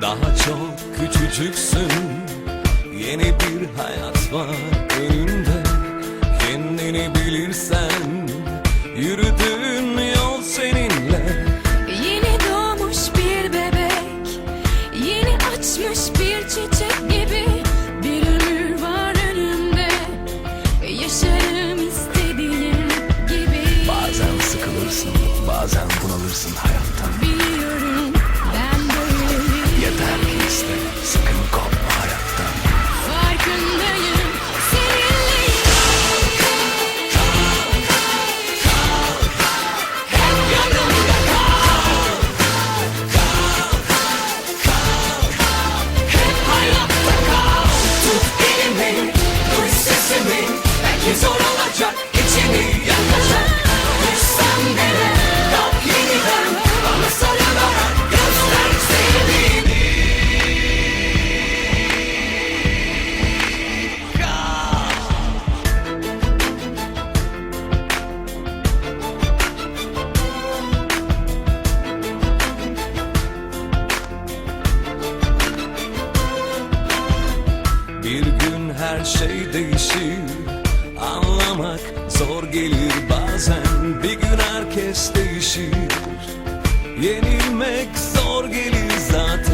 Daha çok küçücüksün. Yeni bir hayat var önünde. Kendini bilirsen Yürüdüğün yol seninle. Yeni doğmuş bir bebek Yeni açmış bir çiçek gibi Bir ömür var önümde. Yaşarım istediğim gibi. Bazen sıkılırsın Bazen bunalırsın hayattan. Bilirim şey değişir. Anlamak zor gelir bazen Bir gün herkes değişir. Yenilmek zor gelir zaten.